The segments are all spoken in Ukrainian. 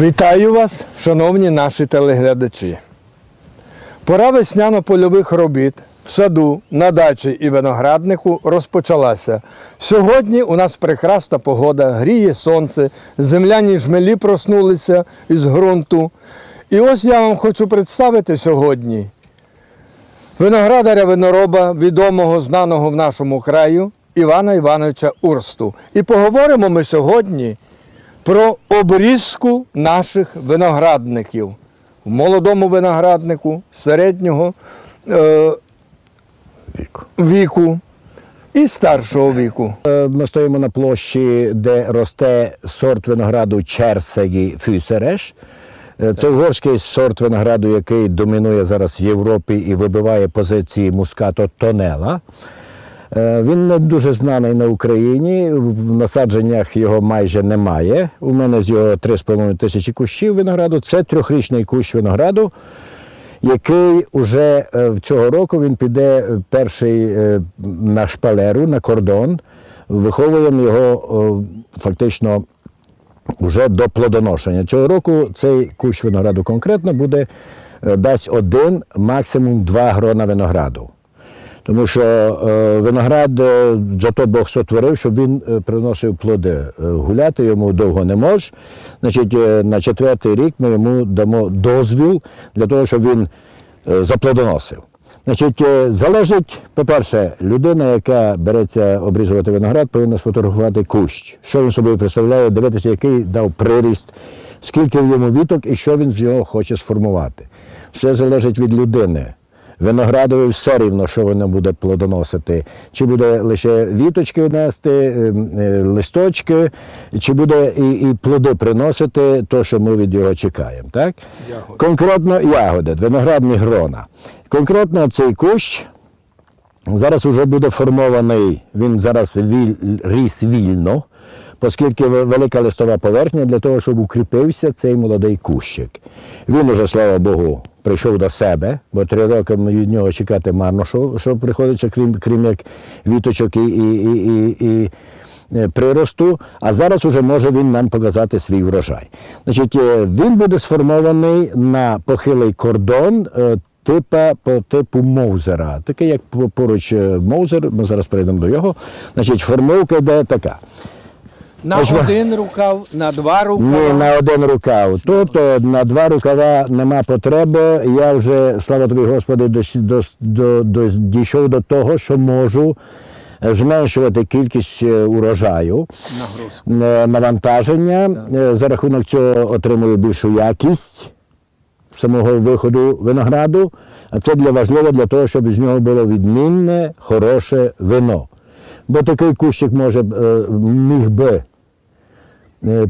Вітаю вас, шановні наші телеглядачі. Пора весняно-польових робіт в саду, на дачі і винограднику розпочалася. Сьогодні у нас прекрасна погода, гріє сонце, земляні жмелі проснулися із ґрунту. І ось я вам хочу представити сьогодні виноградаря винороба, відомого, знаного в нашому краю Івана Івановича Урсту. І поговоримо ми сьогодні про обрізку наших виноградників. В молодому винограднику, середнього е, віку і старшого віку. Е, Ми стоїмо на площі, де росте сорт винограду Черсегі Фюсереш. Е, Це угорський сорт винограду, який домінує зараз в Європі і вибиває позиції мускато Тонела. Е, Він не дуже знаний на Україні. В насадженнях його майже немає. У мене з його 3,5 тисячі кущів винограду. Це трьохрічний кущ винограду, який уже е, в цього року він піде е, перший на шпалеру, на кордон. Виховуємо його фактично вже до плодоношення. Цього року цей кущ винограду конкретно буде дасть один, максимум два грона винограду. Тому що е, виноград е, зато Бог сотворив, щоб він е, приносив плоди. Гуляти йому довго не може. Значить, на четвертий рік ми йому дамо дозвіл для того, щоб він заплодоносив. Значить, залежить, по-перше, людина, яка береться обрізувати виноград, повинна сфотографувати кущ. Що він собою представляє, дивитися, який дав приріст, скільки в йому віток і що він з нього хоче сформувати. Все залежить від людини. Виноградові все рівно, що воно буде плодоносити. Чи буде лише віточки нести, ем, е, листочки, чи буде і, і плоди приносити, то, що ми від його чекаємо. Так? Ягоди. Конкретно ягоди, виноградні грона. Конкретно цей кущ зараз вже буде формований, він зараз віль, ріс вільно, оскільки велика листова поверхня для того, щоб укріпився цей молодий кущик. Він уже, слава Богу, прийшов до себе, бо три роки від нього чекати марно, що, що приходиться, крім, крім як віточок і, і, і, і, і е, приросту, а зараз уже може він нам показати свій врожай. Значить, е, він буде сформований на похилий кордон. е, Типа по типу Моузера, такий як поруч Моузер, ми зараз перейдемо до його. Значить, формовка йде така. На Ось ви- один рукав, на два Ні, на один рукав. Тут е, на два рукава нема потреби. Я вже, слава тобі, Господи, дос- дос- до, до, дійшов до того, що можу е, зменшувати кількість е, урожаю. Нагрузку. Навантаження. Е, За рахунок цього отримую більшу якість самого виходу винограду, а це для важливо для того, щоб з нього було відмінне, хороше вино. Бо такий кущик може міг би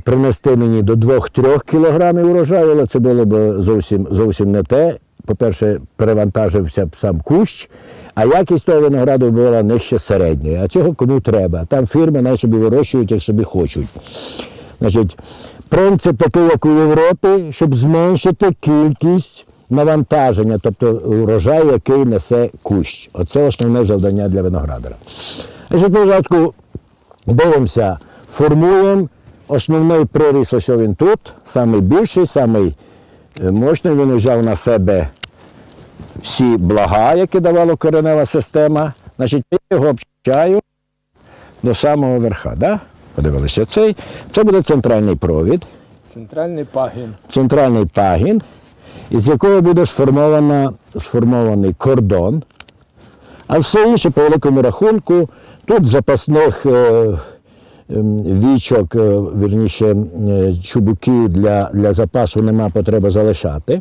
принести мені до 2-3 кілограмів урожаю, але це було б зовсім, зовсім не те. По-перше, перевантажився б сам кущ, а якість того винограду була нижче середньої. А цього кому треба. Там фірми най собі вирощують, як собі хочуть. Значить, принцип такий, як у Європі, щоб зменшити кількість навантаження, тобто урожай, який несе кущ. Оце основне завдання для виноградара. Значить, спочатку дивимося, формуємо. Основний приріс, ось він тут, самий більший, самий е, мощний. Він взяв на себе всі блага, які давала коренева система. Значить, я його обчаю до самого верха. Да? Подивилися цей. Це буде центральний провід, Центральний пагін. центральний пагін, із якого буде сформований кордон. А все інше, по великому рахунку, тут запасних е, вічок, е, вірніше, е, чубуки для, для запасу нема потреби залишати.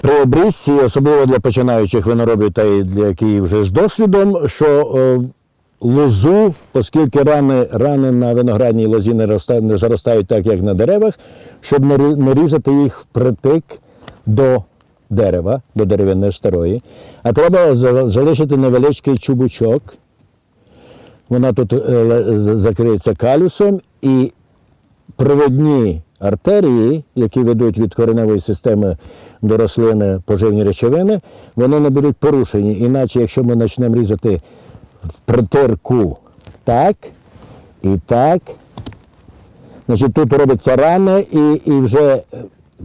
При обрізці, особливо для починаючих виноробів та й для які вже з досвідом, що е, лозу, оскільки рани, рани на виноградній лозі не, роста- не заростають так, як на деревах, щоб не різати їх впритик до дерева, до деревини старої. А треба залишити невеличкий чубучок. Вона тут е, закриється калюсом і провідні артерії, які ведуть від кореневої системи до рослини поживні речовини, вони не будуть порушені. Іначе, якщо ми почнемо різати в притирку так і так, Значить, тут робиться рана і, і вже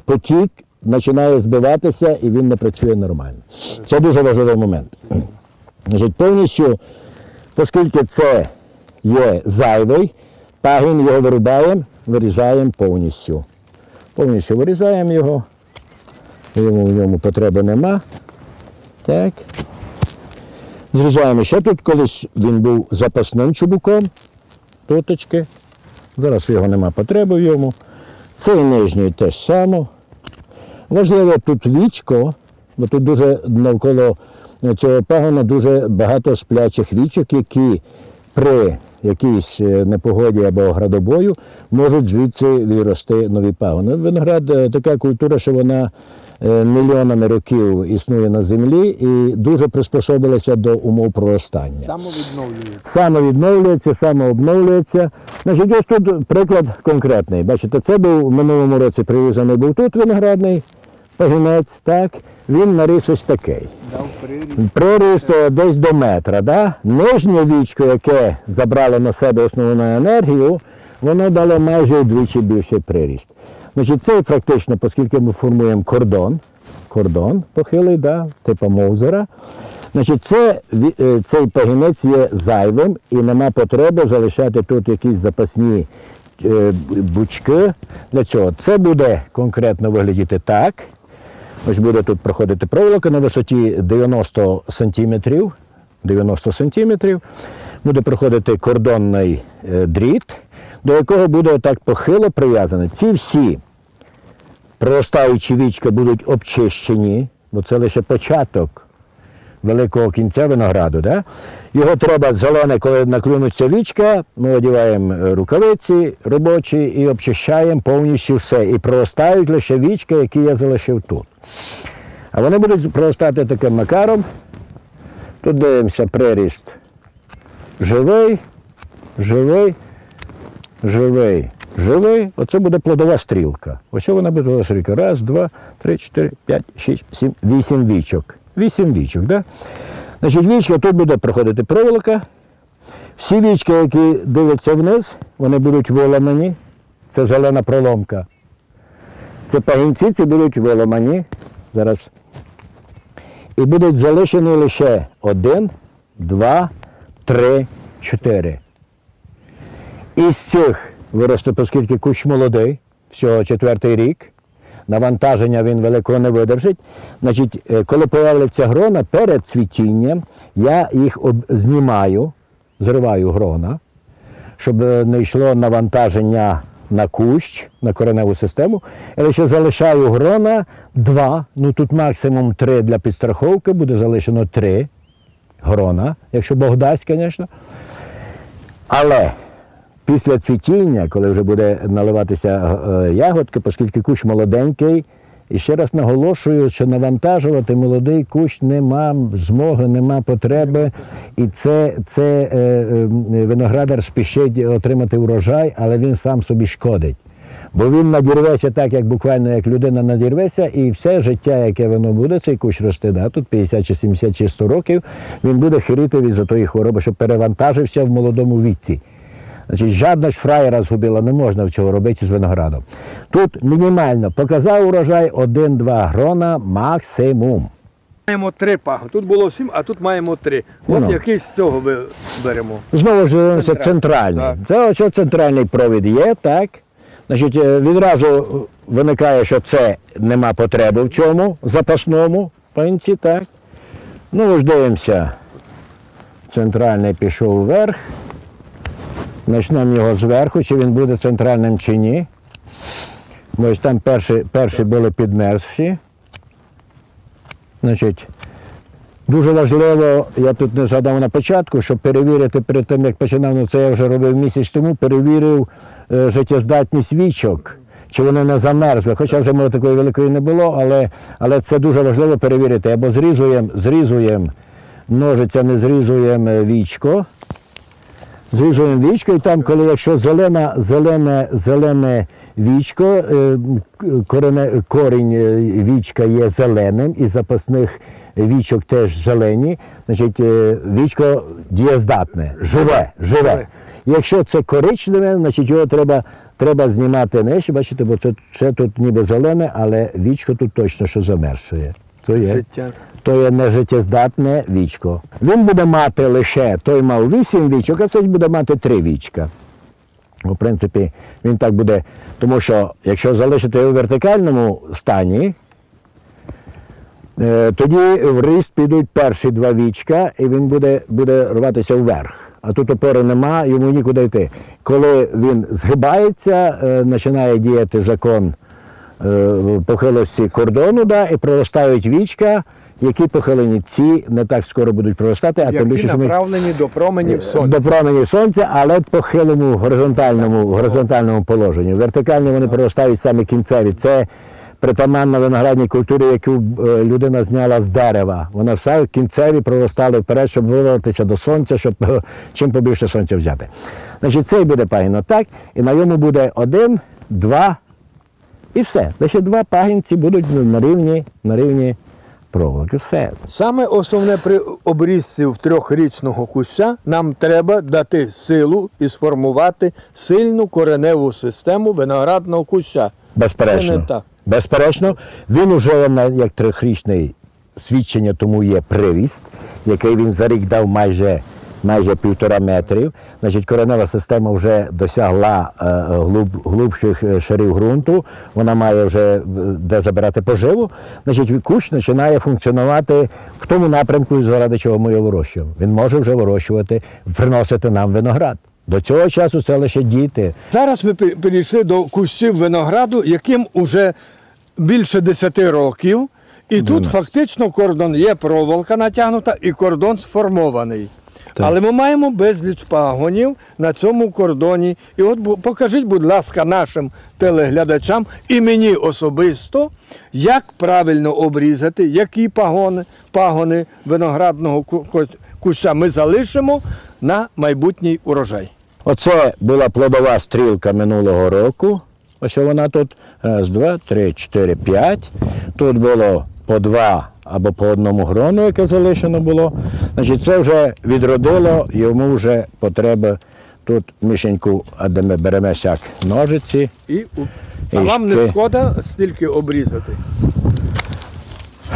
потік починає збиватися і він не працює нормально. Це дуже важливий момент. Значить, повністю, оскільки це є зайвий, пагін його вирубаємо, вирізаємо повністю. Повністю вирізаємо його. Йому в ньому потреби нема. Так. Зрізаємо ще тут колись він був запасним чубуком. Тоточки. Зараз його нема потреби в йому. Цей нижній теж само. Важливо тут вічко, бо тут дуже навколо цього пагона дуже багато сплячих вічок, які при якійсь е, непогоді або градобою можуть звідси вирости нові пагони. Виноград е, така культура, що вона е, мільйонами років існує на землі і дуже приспособилася до умов проростання Самовідновлюється. самовідновлюється, самообновлюється. Значить, ось тут приклад конкретний. Бачите, це був в минулому році привезений був тут виноградний пагінець, так? Він наріс ось такий. Приріст. Десь до метра. Да? Нижнє вічко, яке забрало на себе основну енергію, воно дало майже вдвічі більший приріст. Значить, це практично, оскільки ми формуємо кордон, кордон похилий, да, типу Мовзера. Значить, це, е, цей пагінець є зайвим і нема потреби залишати тут якісь запасні е, бучки. Для цього це буде конкретно виглядіти так. Ось буде тут проходити проволока на висоті 90 сантиметрів. 90 сантиметрів. Буде проходити кордонний е, дріт, до якого буде отак похило прив'язане. Ці всі проростаючі вічка будуть обчищені, бо це лише початок великого кінця винограду. Да? Його треба зелене, коли наклюнуться вічка, ми одягаємо е, рукавиці робочі і обчищаємо повністю все. І проростають лише вічка, які я залишив тут. А вони будуть проростати таким макаром. Тут дивимося приріст живий, живий, живий, живий. Оце буде плодова стрілка. Ось вона буде плодова стрілка. Раз, два, три, чотири, п'ять, шість, сім, вісім вічок. Вісім вічок, да? Значить, вічка тут буде проходити проволока. Всі вічки, які дивляться вниз, вони будуть виламані. Це зелена проломка. Це пагінці ці будуть виламані. Зараз. І будуть залишені лише один, два, три, чотири. Із цих виросте, оскільки кущ молодий, всього четвертий рік, навантаження він великого не видержить. Значить, е, коли появляться грона перед цвітінням, я їх знімаю, зриваю грона, щоб е, не йшло навантаження на кущ, на кореневу систему. Я лише залишаю грона два, ну тут максимум три для підстраховки, буде залишено три грона, якщо Бог дасть, звісно. Але після цвітіння, коли вже буде наливатися е, ягодки, оскільки кущ молоденький, і ще раз наголошую, що навантажувати молодий кущ нема змоги, нема потреби. І це, це е, е, виноградар спішить отримати урожай, але він сам собі шкодить. Бо він надірветься так, як буквально як людина надірветься, і все життя, яке воно буде, цей кущ росте, да, тут 50 чи 70 чи 100 років, він буде хирити від за тої хвороби, щоб перевантажився в молодому віці. Значить, жадність фраєра згубила, не можна цього робити з виноградом. Тут мінімально показав урожай 1-2 грона максимум. Маємо три пагони. Тут було сім, а тут маємо три. От Ну. який з цього беремо. Знову ж дивимося Центральний, центральний. так. Це ось центральний провід є, так. Значить, е, відразу виникає, що це нема потреби в цьому запасному пенці, так. Ну, ж дивимося. Центральний пішов вверх. Почнемо його зверху, чи він буде центральним чи ні. Бо там перші, перші були підмерзші. Значить, Дуже важливо, я тут не згадав на початку, щоб перевірити перед тим, як починав, ну це я вже робив місяць тому, перевірив е, життєздатність вічок, чи вони не замерзли. Хоча вже може такої великої не було, але, але це дуже важливо перевірити. Або зрізуємо, зрізуємо ножицями, зрізуємо е, вічко, зрізуємо вічко, і там, коли якщо зелена, зелене, зелене вічко, е, корене, корінь е, вічка є зеленим, і запасних вічок теж зелені, значить е, вічко дієздатне, живе, живе. Якщо це коричневе, значить його треба треба знімати нижче, бачите, бо це, це тут ніби зелене, але вічко тут точно що замерзшує. То є, Життя. то є нежиттєздатне вічко. Він буде мати лише, той мав 8 вічок, а цей буде мати 3 вічка. В принципі, він так буде, тому що якщо залишити його у вертикальному стані, е, тоді в ріст підуть перші два вічка, і він буде, буде рватися вверх. А тут опори нема, йому нікуди йти. Коли він згибається, е, починає діяти закон похилості кордону, да, і проростають вічка, які похилені ці не так скоро будуть проростати, а тим більше що ми направлені до променів сонця. до променів сонця, але по хилому горизонтальному, горизонтальному положенні. Вертикально вони проростають саме кінцеві. Це притаманна виноградній культурі, яку е, людина зняла з дерева. Вона все кінцеві проростали вперед, щоб вирватися до сонця, щоб е, чим побільше сонця взяти. Значить, цей буде пагін так, і на ньому буде один, два і все. Лише два пагінці будуть на рівні, на рівні проволоки. Все. Саме основне при обрізці в трьохрічного куща нам треба дати силу і сформувати сильну кореневу систему виноградного куща. Безперечно. Це не так. Безперечно, він уже як трьохрічний свідчення тому є приріст, який він за рік дав майже, майже півтора метрів. Значить, коренева система вже досягла е, глуб, глубших е, шарів ґрунту, вона має вже е, де забирати поживу. Значить, кущ починає функціонувати в тому напрямку, заради чого ми його вирощуємо. Він може вже вирощувати, приносити нам виноград. До цього часу це лише діти. Зараз ми пе- перейшли до кущів винограду, яким уже більше 10 років. І тут фактично кордон є проволока натягнута і кордон сформований. Так. Але ми маємо безліч пагонів на цьому кордоні. І от покажіть, будь ласка, нашим телеглядачам і мені особисто, як правильно обрізати, які пагони, пагони виноградного ку- ку- куща ми залишимо на майбутній урожай. Оце була плодова стрілка минулого року. Ось вона тут. Раз, два, три, чотири, п'ять. Тут було по два або по одному грону, яке залишено було. Значить, це вже відродило, йому вже потреба тут мішеньку, а де ми беремо сяк ножиці. І, а І вам не шкода стільки обрізати?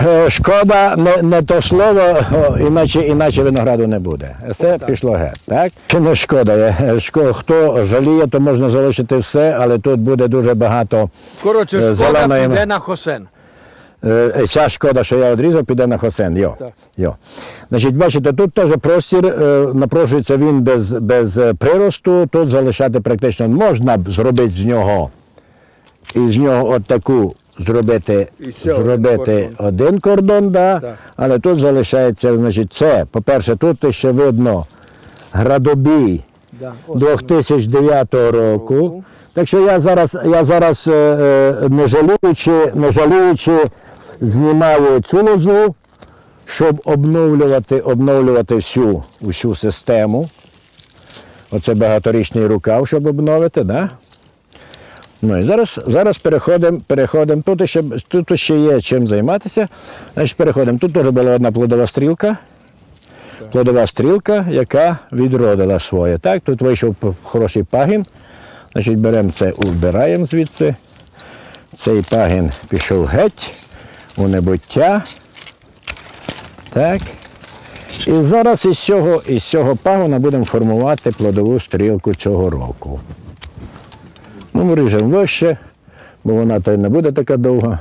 Е, Шкода, не, не то слово, іначе, іначе винограду не буде. Все пішло геть, так? Чи не шкода? Е, шко- Хто жаліє, то можна залишити все, але тут буде дуже багато. Коротше, Е, шкода зеленої піде на хосен. Е, Ця шкода, що я відрізав, піде на хосен. Йо. Так. Йо. Значить, бачите, тут теж простір, е, напрошується він без, без е, приросту, тут залишати практично можна б зробити з нього, із нього от таку зробити, І один зробити кордон. один кордон, да, Так. але тут залишається, значить, це, по-перше, тут ще видно градобій Да. 2009 року. Року. Так що я зараз, я зараз е, е, не жаліючи, не жаліючи, знімаю цю лозу, щоб обновлювати, обновлювати всю, всю систему. Оце багаторічний рукав, щоб обновити, да? Ну і зараз, зараз переходимо, переходимо. Тут ще, тут ще є чим займатися. Значить, переходимо. Тут теж була одна плодова стрілка. Плодова стрілка, яка відродила своє. Так, тут вийшов хороший пагін. Значить, беремо це, убираємо звідси. Цей пагін пішов геть у небуття. Так. І зараз із цього, із цього пагона будемо формувати плодову стрілку цього року. Ну, ми ріжемо вище, бо вона то й не буде така довга.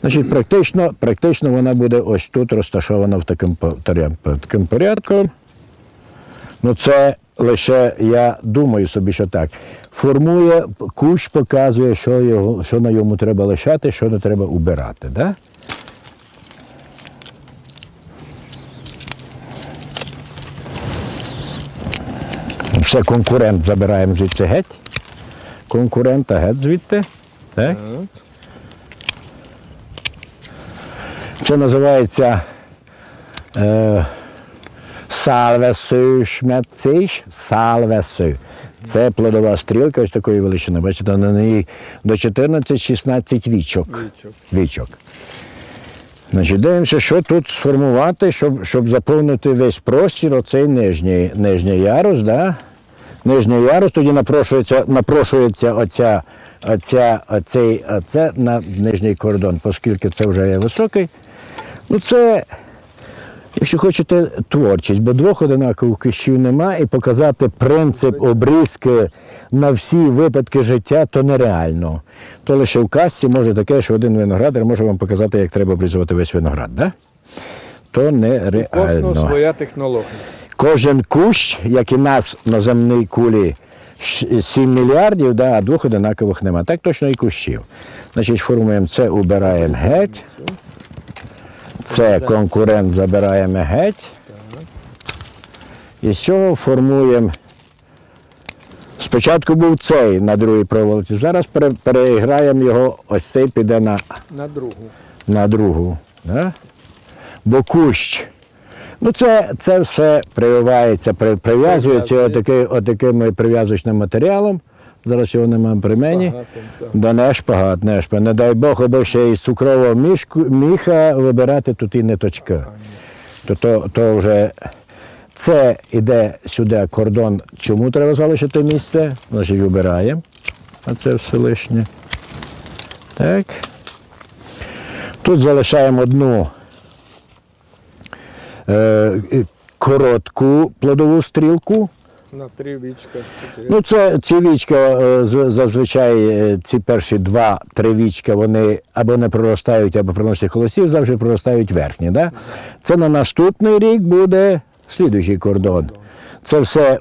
Значить, практично, практично вона буде ось тут розташована в таким, таким порядку. Ну, це лише я думаю собі, що так. Формує, кущ показує, що, його, що на йому треба лишати, що не треба убирати. Да? Все конкурент забираємо звідси геть. Конкурента геть звідти. Так? Це називається е, салвесу шмециш, салвесу. Це плодова стрілка ось такої величини. Бачите, на неї до 14-16 вічок. Вічок. вічок. Значить, дивимося, що тут сформувати, щоб, щоб заповнити весь простір, оцей нижній, нижній ярус, да? нижній ярус, тоді напрошується, напрошується оця, оця, оцей, оце на нижній кордон, оскільки це вже є високий. Ну це, якщо хочете, творчість, бо двох одинакових кущів нема, і показати принцип обрізки на всі випадки життя то нереально. То лише в касці може таке, що один виноградар може вам показати, як треба обрізувати весь виноград. Да? То Кожного нереально. своя технологія. Кожен кущ, як і нас на земній кулі, 7 мільярдів, да, а двох одинакових нема. Так точно і кущів. Значить, формуємо це, убираємо геть. Це конкурент забираємо геть. І з цього формуємо. Спочатку був цей на другій проволоці, зараз пере- переіграємо його, ось цей піде на На другу. на другу. Да? Бо кущ. Ну, це, це все прививається, прив'язується отаки, отаким прив'язочним матеріалом. Зараз його немає при мені. Да не шпагат, не шпагат. Не дай Бог, аби ще із цукрового мішку, міха вибирати тут і ниточка. То, то, то вже це йде сюди кордон. Чому треба залишити місце? Значить, вибираємо. А це все лишнє. Так. Тут залишаємо одну е, коротку плодову стрілку. На три вічка, чотири. Ну, це ці вічка, е, зазвичай е, ці перші два-три вічка, вони або не проростають, або приносять колосів, завжди проростають верхні. Да? Це на наступний рік буде слідуючий кордон. Це все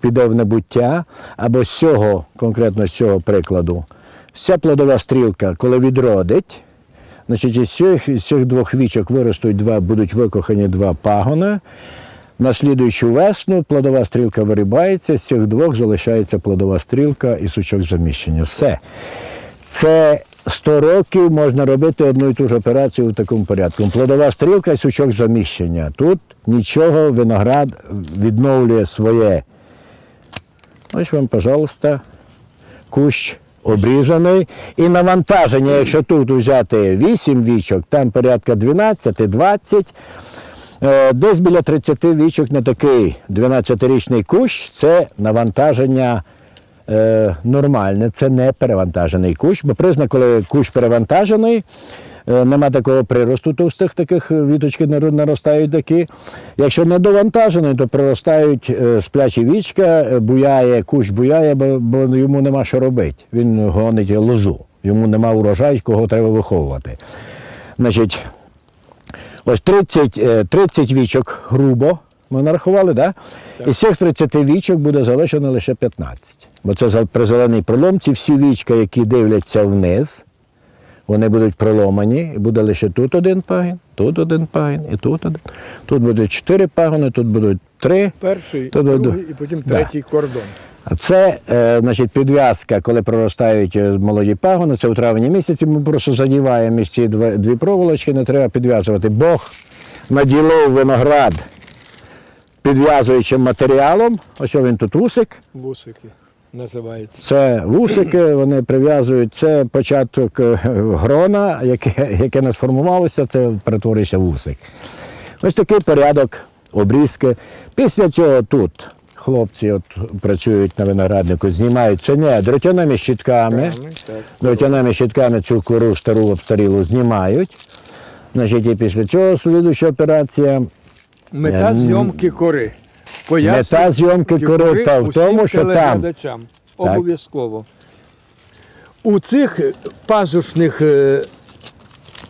піде в небуття, або з цього, конкретно з цього прикладу, вся плодова стрілка, коли відродить, значить із цих, із цих двох вічок виростуть два, будуть викохані два пагона. На слідуючу весну плодова стрілка вирібається, з цих двох залишається плодова стрілка і сучок заміщення. Все. Це 100 років можна робити одну і ту ж операцію в такому порядку. Плодова стрілка і сучок заміщення. Тут нічого, виноград відновлює своє. Ось вам, пожалуйста, кущ обрізаний. І навантаження, якщо тут взяти 8 вічок, там порядка 12-20. Е, Десь біля 30 вічок на такий 12-річний кущ це навантаження е, нормальне, це не перевантажений кущ, бо признак, коли кущ перевантажений, е, нема такого приросту товстих таких віточки наростають такі. Якщо не довантажений, то проростають е, сплячі вічка, буяє, кущ буяє, бо, бо йому нема що робити. Він гонить лозу, йому нема урожаю, кого треба виховувати. Значить, Ось 30, е, 30 вічок грубо ми нарахували, да? і з цих 30 вічок буде залишено лише 15. Бо це при зеленій проломці всі вічка, які дивляться вниз, вони будуть проломані, і буде лише тут один пагін, тут один пагін і тут один. Тут будуть 4 пагони, тут будуть 3. Перший, то- другий і потім Да. третій кордон. А це е, значить, підв'язка, коли проростають е, молоді пагони, це у травні місяці. Ми просто задіваємо ці дві, проволочки, не треба підв'язувати. Бог наділив виноград підв'язуючим матеріалом. Ось він тут вусик. Вусики називається. Це вусики, вони прив'язують. Це початок е, грона, яке, яке не сформувалося, це перетворюється вусик. Ось такий порядок обрізки. Після цього тут хлопці от працюють на винограднику, знімають це не дротяними щітками. Дротяними щітками цю кору стару обстарілу знімають. Значить, і після цього слідуюча операція. Мета Е, зйомки кори. Пояснюю Мета зйомки кори та в тому, що там. Обов'язково. У цих пазушних е,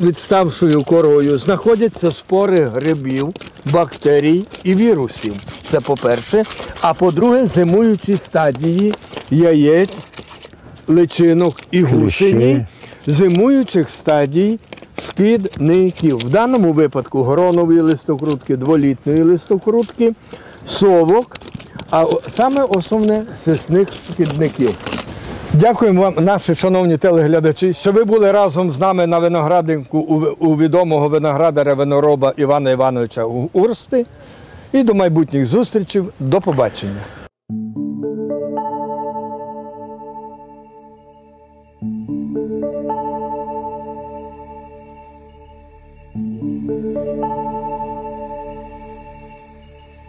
відставшою корою знаходяться спори грибів, бактерій і вірусів. Це по-перше. А по-друге, зимуючі стадії яєць, личинок і гусені зимуючих стадій шкідників. В даному випадку гронової листокрутки, дволітної листокрутки, совок, а саме основне сисних шкідників. Дякуємо вам, наші шановні телеглядачі, що ви були разом з нами на виноградинку у, відомого виноградаря винороба Івана Івановича Урсти. І до майбутніх зустрічей. До побачення.